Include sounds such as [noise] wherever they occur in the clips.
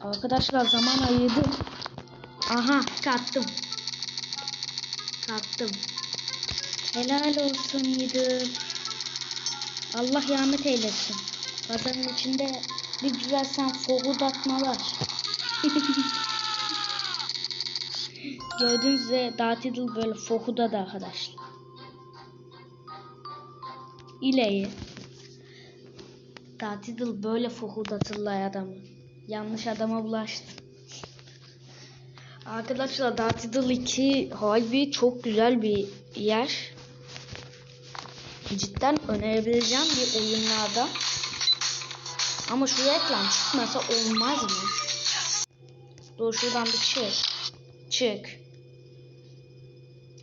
Arkadaşlar zaman ayırdım. Aha kattım. Kattım. Helal olsun yedim. Allah rahmet eylesin. Kazanın içinde bir güzel sen fokurdatma var. [laughs] Gördüğünüz üzere Dartiddle böyle fokuda da arkadaşlar. İleyi. Dartiddle böyle fokurdatırlar adamı. Yanlış adama bulaştı. Arkadaşlar Dartiddle 2 harbi çok güzel bir yer. Cidden önerebileceğim bir oyunlarda. Ama şu reklam çıkmasa olmaz mı? Dur şuradan bir çık. Çık.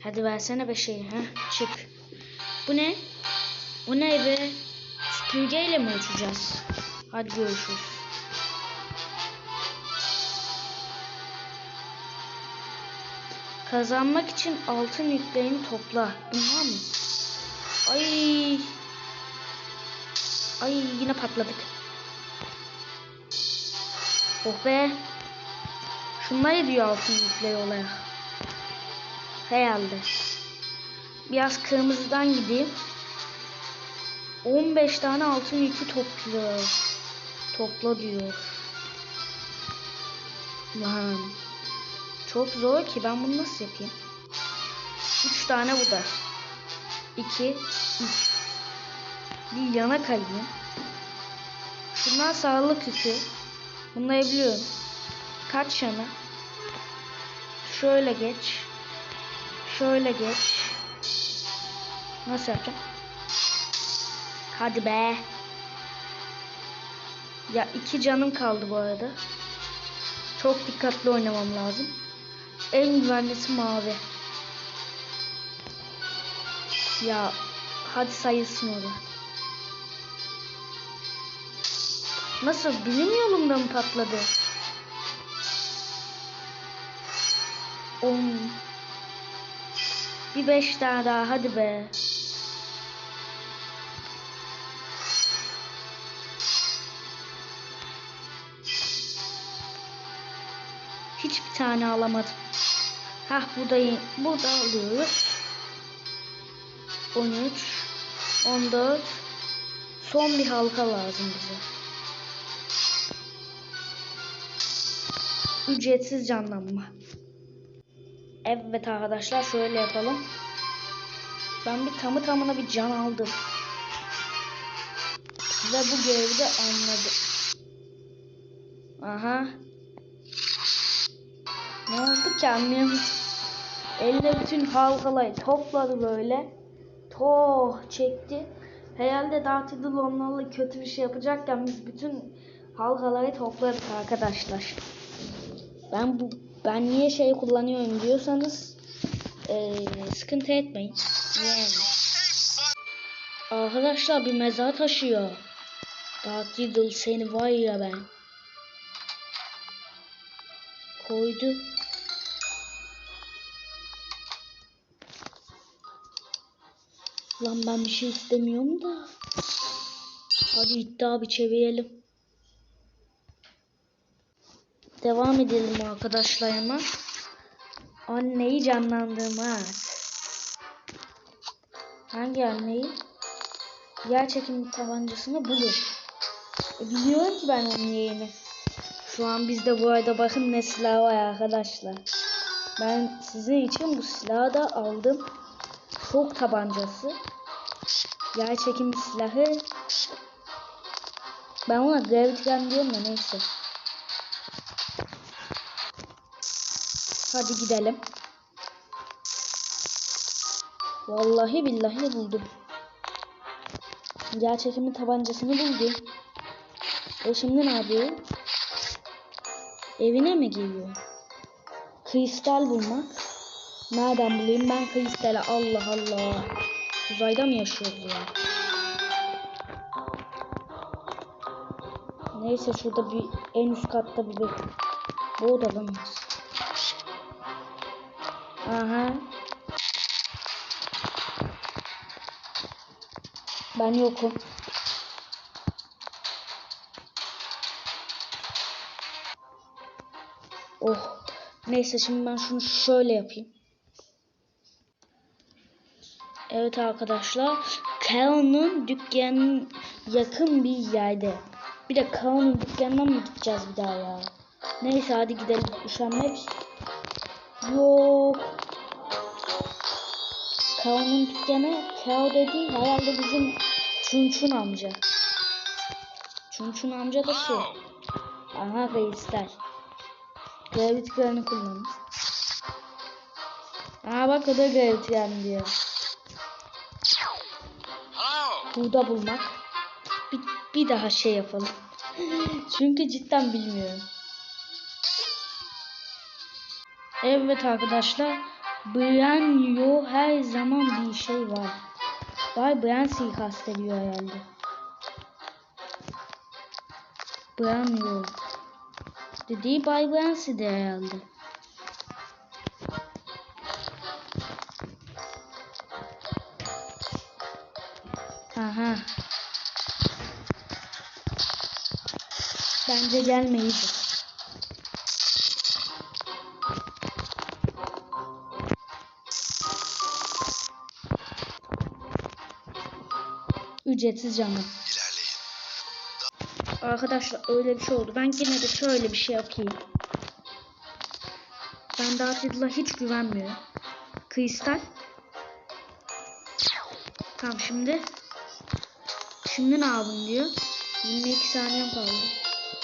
Hadi versene be şeyi. Heh, çık. Bu ne? O ne be? Süpürgeyle mi uçacağız? Hadi görüşürüz. Kazanmak için altın yüklerini topla. Bunlar mı? Ay. Ay yine patladık. Oh be. Şunları diyor altın yükleri olarak. Herhalde. Biraz kırmızıdan gideyim. 15 tane altın yükü topla. Topla diyor. Lan. Çok zor ki ben bunu nasıl yapayım? 3 tane bu da. 2 3 Bir yana kayayım. Şunlar sağlık yükü. Bunları biliyorum. Kaç yana? Şöyle geç. Şöyle geç. Nasıl yapacağım? Hadi be. Ya iki canım kaldı bu arada. Çok dikkatli oynamam lazım. En güvenlisi mavi. Ya hadi sayılsın orada. Nasıl? Benim yolumda mı patladı? 10 Bir beş tane daha hadi be. Hiçbir tane alamadım. Hah buradayım. Burada alıyoruz. 13 14 Son bir halka lazım bize. Ücretsiz canlanma. Evet arkadaşlar şöyle yapalım. Ben bir tamı tamına bir can aldım. Ve bu görevi de anladım. Aha. Ne oldu ki anlayamadım. Eline bütün halkalayı topladı böyle. Toh çekti. Herhalde Dartiddle onlarla kötü bir şey yapacakken biz bütün halkaları topladık arkadaşlar. Ben bu ben niye şey kullanıyorum diyorsanız eee, sıkıntı etmeyin. Yani. Arkadaşlar bir mezar taşıyor. Dartiddle seni var ya ben. Koydu. Lan ben bir şey istemiyorum da. Hadi iddia bir çevirelim. Devam edelim arkadaşlar hemen. Anneyi canlandırmaz. Hangi anneyi? Yer çekimi tabancasını bulur. E, biliyorum ki ben onun. Şu an bizde bu arada bakın ne silah var arkadaşlar. Ben sizin için bu silahı da aldım. Şok tabancası. Yer çekimi silahı. Ben ona Gravity diyorum da neyse. Hadi gidelim. Vallahi billahi buldum. Yer çekimi tabancasını buldum. E şimdi ne yapıyor? Evine mi geliyor? Kristal bulmak. Nereden bulayım ben kristali? Allah Allah. Uzayda mı yaşıyoruz ya? Neyse şurada bir en üst katta bir bak. Bu odada mıyız? Aha. Ben yokum. Oh. Neyse şimdi ben şunu şöyle yapayım. Evet arkadaşlar. Kao'nun dükkanının yakın bir yerde. Bir de Kao'nun dükkanına mı gideceğiz bir daha ya? Neyse hadi gidelim. Üşenmek. Yok. Kao'nun dükkanı. Kao dediği herhalde bizim Çunçun amca. Çunçun amca da şu. Aha kristal. Gravity Gun'ı kullanır. Aa bak o da Gravity Gun diyor. Burada bulmak. Bir, bir daha şey yapalım. [laughs] Çünkü cidden bilmiyorum. Evet arkadaşlar. Brian Yo her zaman bir şey var. Bay Brian suikast ediyor herhalde. Brian Yo. Dediği Bay Brian'si de herhalde. Aha. Bence gelmeyecek. Ücretsiz canlı. Arkadaşlar öyle bir şey oldu. Ben yine de şöyle bir şey yapayım. Ben Darth Vader'a hiç güvenmiyorum. Kristal. Tamam şimdi. Şimdi ne yapayım diyor. 22 saniyem kaldı.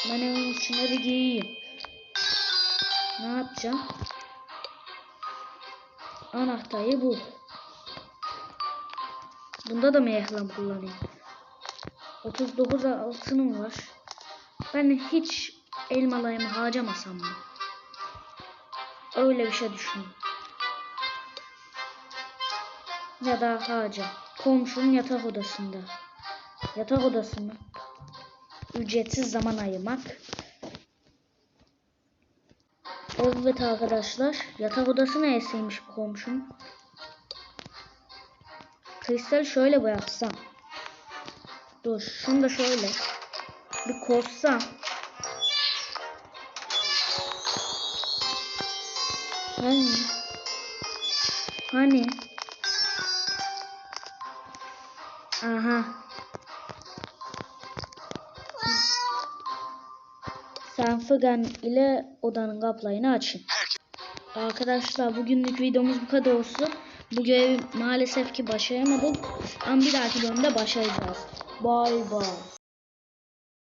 Ben evin içine bir gireyim. Ne yapacağım? Anahtarı bul. Bunda da mı ehlam kullanayım? 39 altınım var. Ben hiç elmalarımı harcamasam mı? Öyle bir şey düşünüyorum. Ya da harca. Komşunun yatak odasında. Yatak odası mı? Ücretsiz zaman ayırmak. Evet arkadaşlar. Yatak odası neresiymiş bu komşunun? Kristal şöyle bıraksam. Dur şunu da şöyle. Bir korsam. Hani? Hani? Aha. Sen Fıgan ile odanın kapılarını açın. Arkadaşlar bugünlük videomuz bu kadar olsun. Bu görevi maalesef ki başaramadık. Ama bir dahaki bölümde başaracağız. Bye bye.